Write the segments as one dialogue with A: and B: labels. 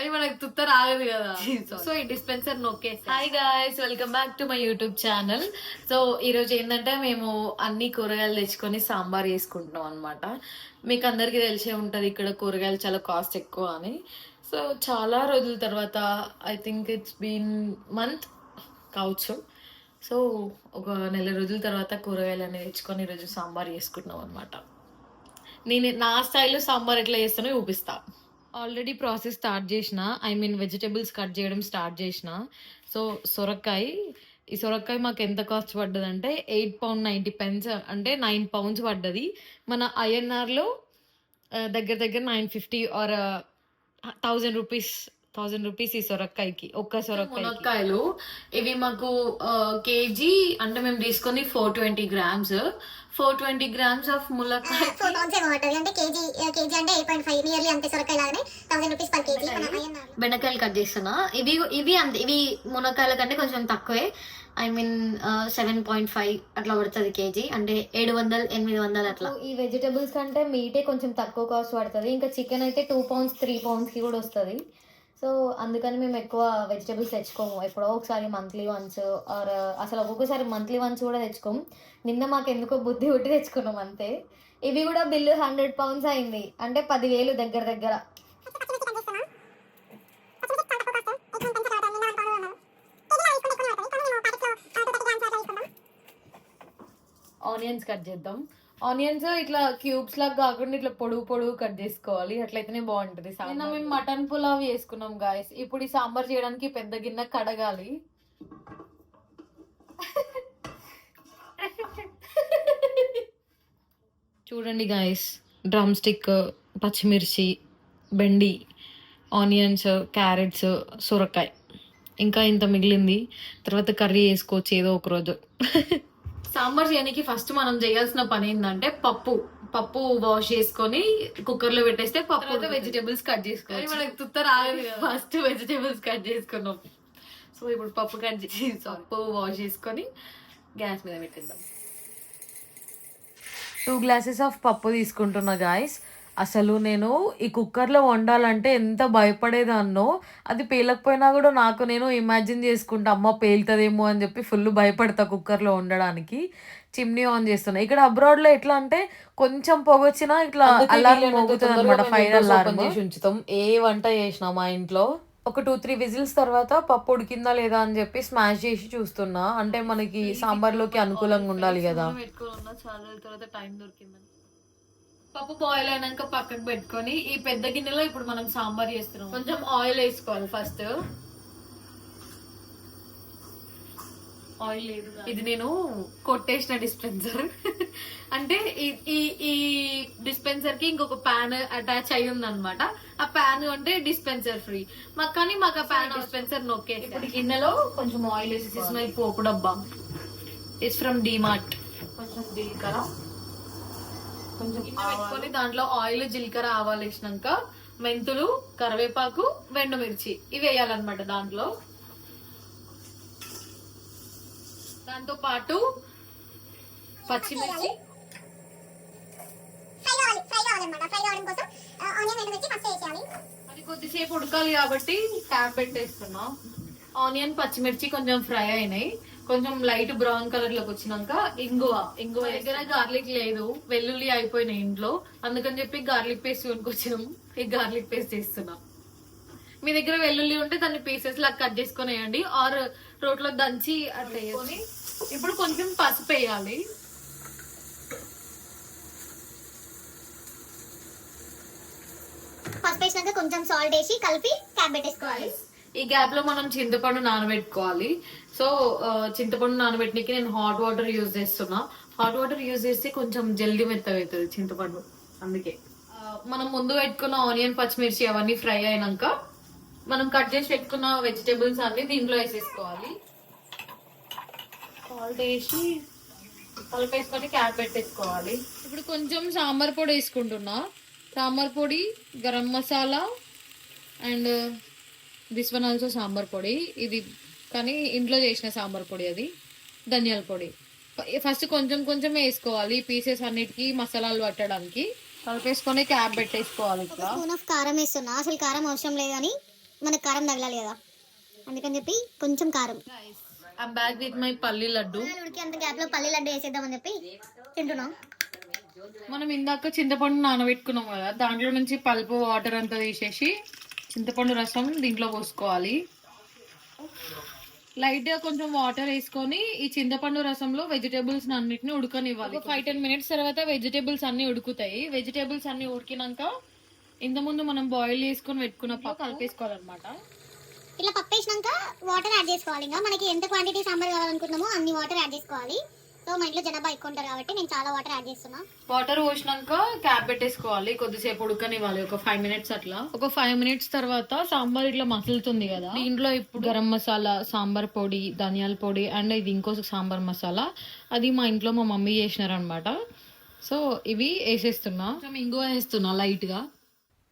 A: అది మనకి తుత్త రాగదు కదా. సో ఈ dispenser నొక్కే. Hi guys welcome back to my YouTube channel so ఈరోజు ఏంటంటే మేము అన్ని కూరగాయలు తెచ్చుకొని సాంబార్ చేసుకుంటున్నాం అనమాట మీకు అందరికీ తెలిసే ఉంటుంది ఇక్కడ కూరగాయలు చాలా కాస్ట్ ఎక్కువ అని. సో చాలా రోజుల తర్వాత I think it's been month కావచ్చు. సో ఒక నెల రోజుల తర్వాత కూరగాయలు అనేవి తెచ్చుకొని ఈరోజు సాంబార్ చేసుకుంటున్నాం అనమాట నేను నా స్టైల్లో సాంబార్ ఎట్లా చేస్తానో చూపిస్తా. ఆల్రెడీ ప్రాసెస్ స్టార్ట్ చేసిన. ఐ మీన్ వెజిటేబుల్స్ కట్ చేయడం స్టార్ట్ చేసిన. సో సొరకాయ ఈ సొరకాయ మాకు ఎంత కాస్ట్ పడ్డదంటే ఎయిట్ పౌండ్ నైంటీ పెన్స్ అంటే నైన్ పౌండ్స్ పడ్డది. మన ఐఎన్ఆర్లో దగ్గర దగ్గర nine fifty or thousand rupees thousand rupees ఈ సొరకాయకి ఒక్క సొరకాయ మునక్కాయలు ఇవి మాకు కేజీ అంటే మేము తీసుకొని four twenty grams. Four twenty grams of ములక్కాయ
B: ఫోర్ అంటే కేజీ కేజీ అంటే ఎయిట్ పాయింట్ ఫైవ్ నియర్లీ అంతే సొరకాయ లాగానే థౌసండ్ రూపీస్ పర్ కేజీ.
C: బెండకాయలు కట్ చేస్తున్నా. ఇవి ఇవి అంతే ఇవి మునక్కాయల కంటే కొంచెం తక్కువే. I mean seven point five అట్లా పడుతుంది కేజీ. అంటే ఏడు వందలు ఎనిమిది వందలు అట్లా.
D: ఈ వెజిటబుల్స్ కంటే మీటే కొంచెం తక్కువ కాస్ట్ పడుతుంది. ఇంకా చికెన్ అయితే టూ పౌండ్స్ త్రీ పౌండ్స్కి కూడా వస్తుంది. సో అందుకని మేము ఎక్కువ వెజిటబుల్స్ తెచ్చుకోము. ఎప్పుడో ఒకసారి మంత్లీ వన్స్ ఆర్ అసలు ఒక్కొక్కసారి మంత్లీ వన్స్ కూడా తెచ్చుకోము నిన్న మాకు ఎందుకో బుద్ధి కొట్టి తెచ్చుకున్నాం అంతే. ఇవి కూడా బిల్లు హండ్రెడ్ పౌండ్స్ అయింది. అంటే పదివేలు దగ్గర దగ్గర.
A: ఆనియన్స్ కట్ చేద్దాం. ఆనియన్స్ ఇట్లా క్యూబ్స్ లాగా కాకుండా ఇట్లా పొడుగు పొడుగు కట్ చేసుకోవాలి. అట్లయితేనే బాగుంటది నిన్న మేము మటన్ పులావ్ చేసుకున్నాం గాయస్ ఇప్పుడు ఈ సాంబార్ చేయడానికి పెద్ద గిన్నె కడగాలి. చూడండి గాయస్ డ్రమ్ స్టిక్ పచ్చిమిర్చి బెండి ఆనియన్స్ క్యారెట్స్ సొరకాయ. ఇంకా ఇంత మిగిలింది. తర్వాత కర్రీ వేసుకోవచ్చు ఏదో ఒక రోజు. సాంబార్ చేయడానికి ఫస్ట్ మనం చేయాల్సిన పని ఏంటంటే పప్పు. పప్పు వాష్ చేసుకొని కుక్కర్లో పెట్టేస్తే పప్పు వెజిటేబుల్స్ కట్ చేసుకోవాలి మనకి తుత్త రాగదు ఫస్ట్ వెజిటేబుల్స్ కట్ చేసుకున్నాం. సో ఇప్పుడు పప్పు కట్ చేసి పప్పు వాష్ చేసుకొని గ్యాస్ మీద పెట్టేద్దాం. టూ గ్లాసెస్ ఆఫ్ పప్పు తీసుకుంటున్నా గాయస్ అసలు నేను ఈ కుక్కర్లో వండాలంటే ఎంత భయపడేదాన్నో అది పేలకపోయినా కూడా నాకు నేను ఇమాజిన్ చేసుకుంటా అమ్మ పేలుతుందేమో అని చెప్పి ఫుల్ భయపడతా కుక్కర్లో వండడానికి. చిమ్నీ ఆన్ చేస్తున్నా. ఇక్కడ అబ్రాడ్లో ఎట్లా అంటే కొంచెం పొగొచ్చినా ఇట్లా అలారం మోగుతుంది అనమాట ఫైర్ అలారం చేసి ఉంచుతాం. ఏ వంట చేసినా మా ఇంట్లో. ఒక టూ త్రీ విజిల్స్ తర్వాత పప్పు ఉడికిందా లేదా అని చెప్పి స్మాష్ చేసి చూస్తున్నా. అంటే మనకి సాంబార్లోకి అనుకూలంగా ఉండాలి కదా. చాలా తర్వాత టైం దొరికిందని పప్పు బాయిల్ అయినాక పక్కకు పెట్టుకొని ఈ పెద్ద గిన్నెలో ఇప్పుడు మనం సాంబార్ చేస్తున్నాం. కొంచెం ఆయిల్ వేసుకోవాలి ఫస్ట్ ఆయిల్ లేదు ఇది నేను కొట్టేసిన డిస్పెన్సర్ అంటే ఈ- ఈ ఈ డిస్పెన్సర్కి ఇంకొక ప్యాన్ అటాచ్ అయి ఉంది అనమాట ఆ ప్యాన్ అంటే డిస్పెన్సర్ ఫ్రీ మాకు కానీ మాకు ఆ ప్యాన్ డిస్పెన్సర్ నొక్కే ఇప్పుడు ఈ గిన్నెలో కొంచెం ఆయిల్ వేసేసి మై పోపు డబ్బా. ఇట్స్ ఫ్రమ్ డిమార్ట్ కొంచెం జీలకర్ర కొంచెం పెట్టుకొని దాంట్లో ఆయిల్ జీలకర్ర ఆవాలు వేసినాక మెంతులు కరివేపాకు మిర్చి ఇవి వేయాలన్నమాట దాంట్లో. దాంతో పాటు పచ్చిమిర్చి. అది కొద్దిసేపు ఉడకాలి కాబట్టి ట్యాప్ పెట్టేస్తున్నా. ఆనియన్ పచ్చిమిర్చి కొంచెం ఫ్రై అయినాయి. కొంచెం లైట్ బ్రౌన్ కలర్లోకి వచ్చినాక ఇంగువ. ఇంగువ దగ్గర గార్లిక్ లేదు. వెల్లుల్లి అయిపోయినాయి ఇంట్లో. అందుకని చెప్పి గార్లిక్ పేస్ట్ కొనుక్కొచ్చినాం. ఈ గార్లిక్ పేస్ట్ చేస్తున్నాం. మీ దగ్గర వెల్లుల్లి ఉంటే దాన్ని పీసెస్ లాగా కట్ చేసుకొని వేయండి ఆర్ రోట్లో దంచి అట్లా వేసుకొని ఇప్పుడు కొంచెం పసుపు వేయాలి.
B: పసుపు వేసినాక కొంచెం సాల్ట్ వేసి కలిపి క్యాప్ పెట్టేసుకోవాలి.
A: ఈ గ్యాప్లో మనం చింతపండు నానబెట్టుకోవాలి. సో చింతపండు నానబెట్టడానికి నేను హాట్ వాటర్ యూజ్ చేస్తున్నా. హాట్ వాటర్ యూజ్ చేస్తే కొంచెం జల్దీ మెత్తగా అవుతుంది చింతపండు. అందుకే. మనం ముందు పెట్టుకున్న ఆనియన్ పచ్చిమిర్చి అవన్నీ ఫ్రై అయినాక మనం కట్ చేసి పెట్టుకున్న వెజిటేబుల్స్ అన్ని దీంట్లో వేసేసుకోవాలి. సాల్ట్ వేసి కలిపేసుకొని క్యాప్ పెట్టేసుకోవాలి. ఇప్పుడు కొంచెం సాంబార్ పొడి వేసుకుంటున్నా. సాంబార్ పొడి garam masala and this one also sambar పొడి ఇది కానీ ఇంట్లో చేసిన సాంబార్ పొడి అది ధనియాల పొడి. ఫస్ట్ కొంచెం కొంచెం వేసుకోవాలి పీసెస్ అన్నిటికీ మసాలాలు పట్టడానికి. కలిపేసుకొని క్యాప్ పెట్టేసుకోవాలి ఇట్లా.
B: స్పూన్ ఆఫ్ కారం వేస్తున్నా. అసలు కారం అవసరం లేదు కానీ మనకు కారం తగలాలి కదా. అందుకని చెప్పి కొంచెం కారం.
A: ఐమ్ బ్యాక్ విత్ మై పల్లి లడ్డు.
B: ఉడికి అంత గ్యాప్లో పల్లి లడ్డు వేసేద్దామని చెప్పి తింటున్నాం.
A: మనం ఇందాక చింతపండు నానబెట్టుకున్నాం కదా దాంట్లో నుంచి పల్పు వాటర్ అంతా తీసేసి చింతపండు రసం దీంట్లో పోసుకోవాలి. లైట్గా కొంచెం వాటర్ వేసుకొని ఈ చింతపండు రసంలో వెజిటేబుల్స్ అన్నిటిని ఉడకనివ్వాలి. ఒక ఫైవ్ టెన్ మినిట్స్ తర్వాత వెజిటేబుల్స్ అన్ని ఉడుకుతాయి. వెజిటేబుల్స్ అన్ని ఉడికినాక ఇంత ముందు మనం బాయిల్ చేసుకొని పెట్టుకున్న పప్పు కలిపేసుకోవాలన్నమాట.
B: ఇట్లా పప్పు వేసినాక వాటర్ యాడ్ చేసుకోవాలి ఇంకా. మనకి ఎంత క్వాంటిటీ సాంబార్ కావాలనుకుంటున్నామో అన్ని వాటర్ యాడ్ చేసుకోవాలి. సో మా ఇంట్లో జనాభా ఎక్కువ ఉంటారు కాబట్టి నేను చాలా వాటర్ యాడ్ చేస్తున్నా.
A: వాటర్ పోసినాక క్యాప్ పెట్టేసుకోవాలి కొద్దిసేపు ఉడకనివ్వాలి ఒక ఫైవ్ మినిట్స్ అట్లా. ఒక ఫైవ్ మినిట్స్ తర్వాత సాంబార్ ఇట్లా మసులుతుంది కదా. దీంట్లో ఇప్పుడు గరం మసాలా సాంబార్ పొడి ధనియాల పొడి అండ్ ఇది ఇంకో సాంబార్ మసాలా. అది మా ఇంట్లో మా మమ్మీ చేసినారనమాట. సో ఇవి వేసేస్తున్నా. ఇంగువ వేస్తున్నా లైట్గా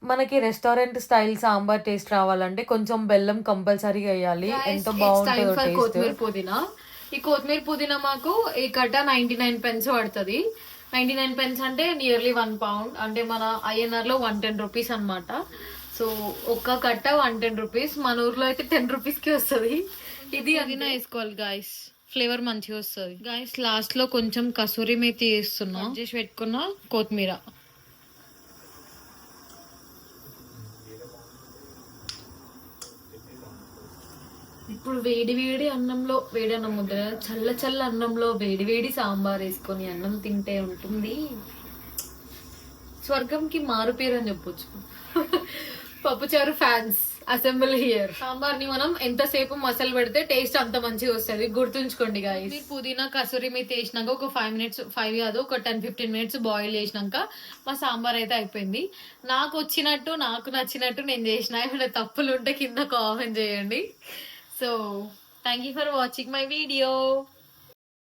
A: మనకి రెస్టారెంట్ స్టైల్ సాంబార్ టేస్ట్ రావాలంటే కొంచెం బెల్లం కంపల్సరీగా వేయాలి. ఎంత బాగుంటుందో కొత్తిమీర పుదీనా. ఈ కొత్తిమీర పుదీనా మాకు ఈ కట్ట నైన్టీ నైన్ పెన్స్ పడుతుంది. నైన్టీ నైన్ పెన్స్ అంటే నియర్లీ వన్ పౌండ్ అంటే మన ఐఎన్ఆర్లో వన్ టెన్ రూపీస్ అనమాట సో ఒక్క కట్ట వన్ టెన్ రూపీస్ మన ఊర్లో అయితే టెన్ రూపీస్కి వస్తుంది. ఇది అదినా వేసుకోవాలి గాయస్ ఫ్లేవర్ మంచిగా వస్తుంది. గాయస్ లాస్ట్లో కొంచెం కసూరి మేతి వేస్తున్నా. చేసి పెట్టుకున్న కొత్తిమీర. ఇప్పుడు వేడి వేడి అన్నంలో వేడి అన్నం ముద్ద చల్ల చల్ల అన్నంలో వేడి వేడి సాంబార్ వేసుకొని అన్నం తింటే ఉంటుంది. స్వర్గంకి మారు పేరు అని చెప్పొచ్చు. పప్పుచారు ఫ్యాన్స్ అసెంబ్లీ హియర్. సాంబార్ని మనం ఎంతసేపు మసాలా పెడితే టేస్ట్ అంత మంచిగా వస్తుంది. గుర్తుంచుకోండి గాయస్ మీరు పుదీనా కసూరి మీద వేసినాక ఒక ఫైవ్ మినిట్స్ ఫైవ్ కాదు ఒక టెన్ ఫిఫ్టీన్ మినిట్స్ బాయిల్ చేసినాక మా సాంబార్ అయితే అయిపోయింది. నాకు వచ్చినట్టు నాకు నచ్చినట్టు నేను చేసిన. ఏమైనా తప్పులు ఉంటే కింద కామెంట్ చేయండి. So thank you for watching my video